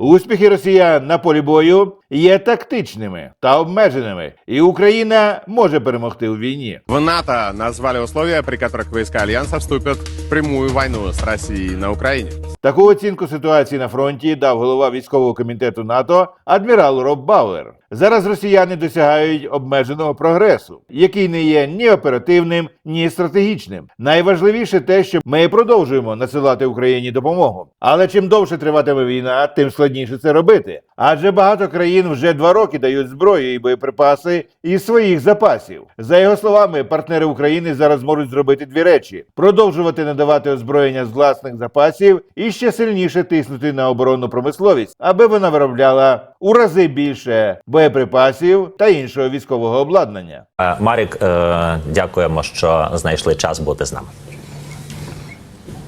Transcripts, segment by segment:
Успіхи росіян на полі бою є тактичними та обмеженими, і Україна може перемогти у війні. В НАТО назвали условия, при которых войска Альянса вступят в прямую войну с Россией на Украине. Таку оцінку ситуації на фронті дав голова військового комітету НАТО адмірал Роб Бауер. Зараз росіяни досягають обмеженого прогресу, який не є ні оперативним, ні стратегічним. Найважливіше те, що ми продовжуємо насилати Україні допомогу. Але чим довше триватиме війна, тим складніше це робити. Адже багато країн вже два роки дають зброю і боєприпаси із своїх запасів. За його словами, партнери України зараз можуть зробити дві речі: продовжувати надавати озброєння з власних запасів і ще сильніше тиснути на оборонну промисловість, аби вона виробляла у рази більше боєприпасів та іншого військового обладнання. Е, Марік, е, дякуємо, що знайшли час бути з нами.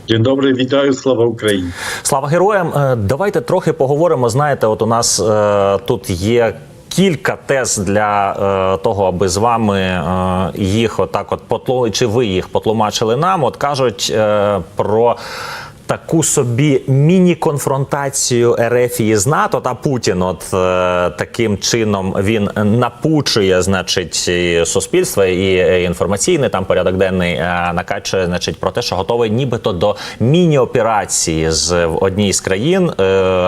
Dzień добрий, вітаю, слава Україні. Слава героям! Давайте трохи поговоримо. Знаєте, от у нас е, тут є. Кілька тез для е, того, аби з вами е, їх отак, от потло, чи ви їх потлумачили нам. От кажуть е, про таку собі міні-конфронтацію Ерефії з НАТО та Путін. От е, таким чином він напучує, значить, і суспільство і е, інформаційний там порядок денний е, накачує, значить, про те, що готовий нібито до міні-операції з в одній з країн,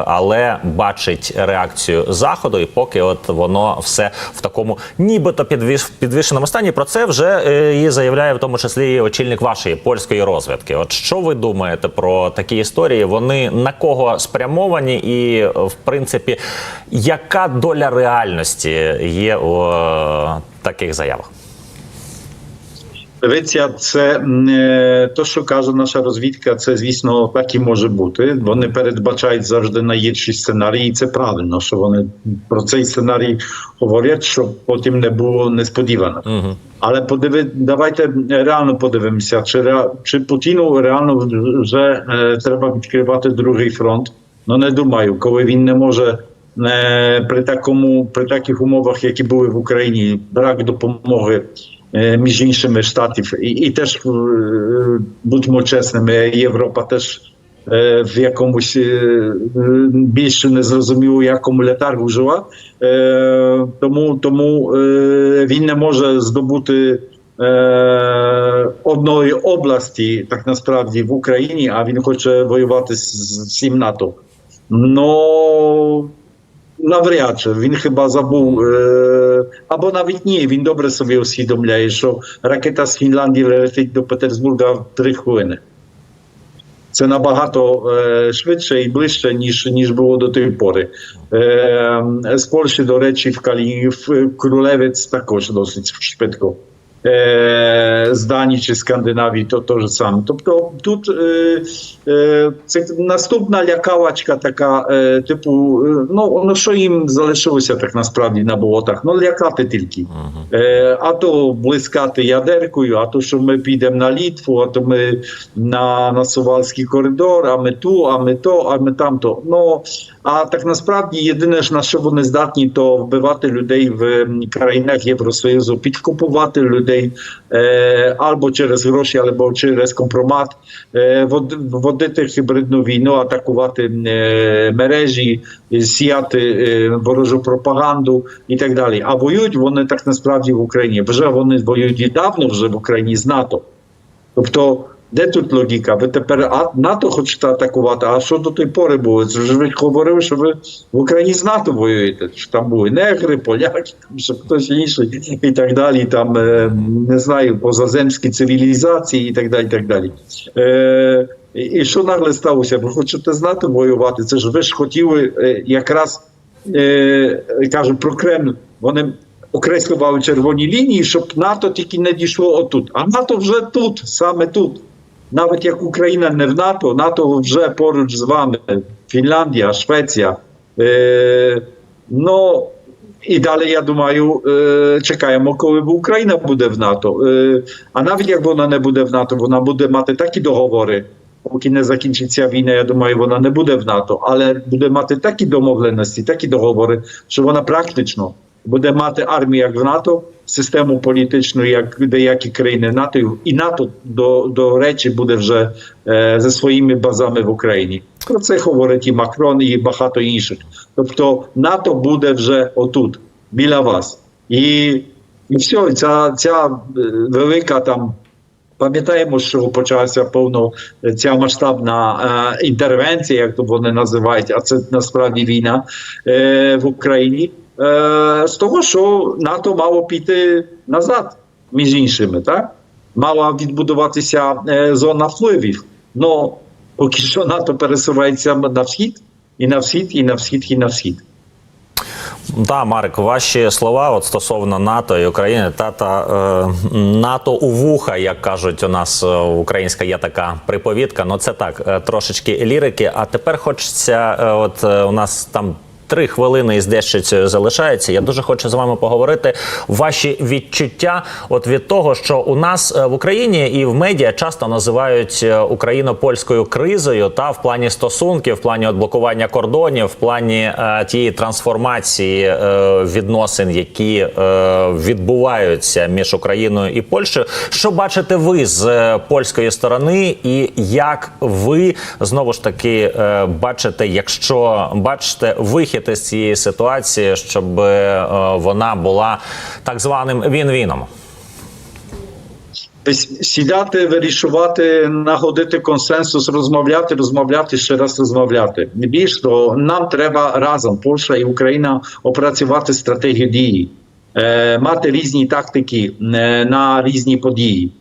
але бачить реакцію заходу, і поки от воно все в такому нібито підвіш, підвішеному стані. Про це вже і заявляє в тому числі і очільник вашої польської розвідки. От що ви думаєте про такі історії? Вони на кого спрямовані, і в принципі, яка доля реальності є у е, таких заявах? Дивіться, це е, то, що каже наша розвідка, це звісно так і може бути. Вони передбачають завжди найгірші сценарії, і це правильно, що вони про цей сценарій говорять, щоб потім не було несподівано. Угу. Але подиви, давайте реально подивимося, чи, ре, чи Путіну реально вже е, треба відкривати другий фронт. Ну не думаю, коли він не може е, при такому при таких умовах, які були в Україні, брак допомоги між іншими штатів, і, і теж е, будьмо чесними, Європа теж. е, В якомусь е, більш незрозуміло якому летаргу жила, Е, тому, тому е, він не може здобути е, одної області, так насправді в Україні, а він хоче воювати з, з всім НАТО. Ну навряд чи він хіба забув, е, або навіть ні, він добре собі усвідомляє, що ракета з Фінляндії летить до Петербурга в три хвилини. Це набагато е, швидше і ближче, ніж, ніж було до тої пори. Е, з Польщі, до речі, в, Калі, в Крулевець також досить швидко. З Данії чи Скандинавії то те саме. Тобто тут це наступна лякалочка така, типу, ну, ну що їм залишилося так насправді на болотах? Ну, лякати тільки. Е, а то блискати ядеркою, а то, що ми підемо на Літву, а то ми на, на Сувалський коридор, а ми ту, а ми то, а ми тамто. Ну, а так насправді єдине ж на що вони здатні, то вбивати людей в країнах Євросоюзу, підкупувати людей е, або через гроші, або через компромат, е, вод- водити гібридну війну, атакувати е, мережі, сіяти е, ворожу пропаганду і так далі. А воюють вони так насправді в Україні. Вже вони воюють і давно вже в Україні з НАТО. Тобто, де тут логіка? Ви тепер НАТО хочете атакувати, а що до тої пори було? Це ж ви говорили, що ви в Україні з НАТО воюєте. Що там були негри, поляки, що хтось інший і так далі. Там е, не знаю, позаземські цивілізації і так далі. І так далі. Е, і, що нагле сталося? Ви хочете з НАТО воювати? Це ж ви ж хотіли е, якраз е, кажу про Кремль. Вони окреслювали червоні лінії, щоб НАТО тільки не дійшло отут. А НАТО вже тут, саме тут. Навіть як Україна не в НАТО, НАТО вже поруч з вами. Фінляндія, Швеція. Е, ну і далі, я думаю, е, чекаємо, коли Україна буде в НАТО. Е, а навіть як вона не буде в НАТО, вона буде мати такі договори. Поки не закінчиться війна, я думаю, вона не буде в НАТО, але буде мати такі домовленості, такі договори, що вона практично буде мати армію як в НАТО, систему політичну, як деякі країни НАТО, і НАТО, до, до речі, буде вже е, зі своїми базами в Україні. Про це говорить і Макрон, і багато інших. Тобто НАТО буде вже отут, біля вас. І, і все, ця, ця е, велика там. Пам'ятаємо, що почалася повно ця масштабна е, інтервенція, як то вони називають, а це насправді війна е, в Україні. Е, з того, що НАТО мало піти назад, між іншими, так? Мала відбудуватися е, зона впливів. Ну, поки що НАТО пересувається на схід, і на схід, і на схід, і на схід. Да, Марик, ваші слова от стосовно НАТО і України, та та е, НАТО у вуха, як кажуть, у нас е, українська є така приповідка. Ну це так, трошечки лірики. А тепер хочеться, от у нас там. Три хвилини із дещицею залишається. Я дуже хочу з вами поговорити. Ваші відчуття от від того, що у нас е, в Україні і в медіа часто називають е, україно-польською кризою, та в плані стосунків, в плані блокування кордонів, в плані е, тієї трансформації е, відносин, які е, відбуваються між Україною і Польщею. Що бачите ви з е, польської сторони, і як ви знову ж таки е, бачите, якщо бачите вихід із цієї ситуації, щоб е, вона була так званим він-віном? Тобто Сідати, вирішувати, находити консенсус, розмовляти, розмовляти, ще раз розмовляти. Більш того, нам треба разом, Польща і Україна, опрацювати стратегію дії, е, мати різні тактики е, на різні події,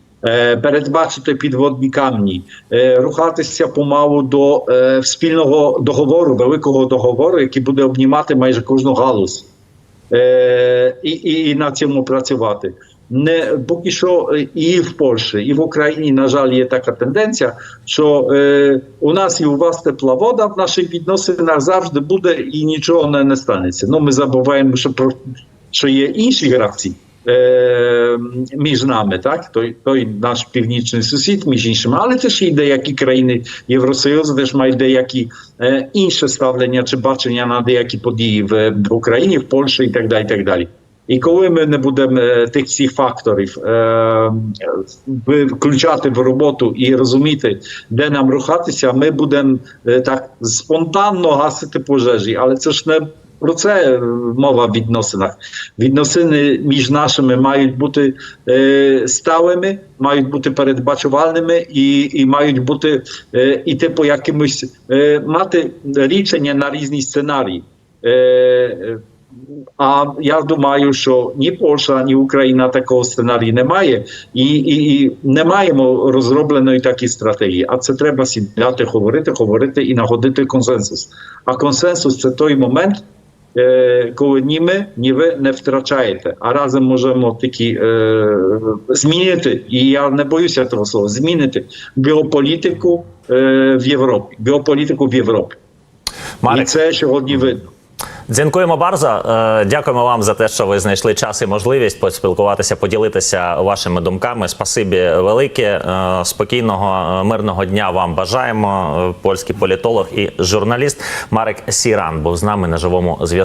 передбачити підводні камні, е, рухатися помалу до е, спільного договору, великого договору, який буде обнімати майже кожну галузь. Е, і, і, і на цьому працювати. Не поки що е, і в Польщі, і в Україні, на жаль, є така тенденція, що е, у нас і у вас тепла вода в наших відносинах завжди буде і нічого не, не станеться. Ну ми забуваємо, що про що є інші гравці е, між нами, так той, той наш північний сусід, між іншими, але теж і деякі країни Євросоюзу теж мають деякі е, інше ставлення чи бачення на деякі події в, в Україні, в Польщі і так далі. І так далі. І коли ми не будемо тих всіх факторів е, включати в роботу і розуміти, де нам рухатися, ми будемо е, так спонтанно гасити пожежі. Але це ж не про це е, мова в відносинах. Відносини між нашими мають бути е, сталими, мають бути передбачувальними і, і мають бути е, іти по якимось е, мати рішення на різні сценарії. Е, а я думаю, що ні Польща, ні Україна такого сценарію немає, і, і, і не маємо розробленої такої стратегії. А це треба сідати, говорити, говорити і находити консенсус. А консенсус це той момент, коли ні ми, ні ви не втрачаєте. А разом можемо такі е, змінити, і я не боюся того слова, змінити геополітику е, в Європі. Геополітику в Європі. І це сьогодні видно. Дякуємо Барза. Е, Дякуємо вам за те, що ви знайшли час і можливість поспілкуватися, поділитися вашими думками. Спасибі велике. Е, Спокійного е, мирного дня вам бажаємо. Польський політолог і журналіст Марек Сіран був з нами на живому зв'язку.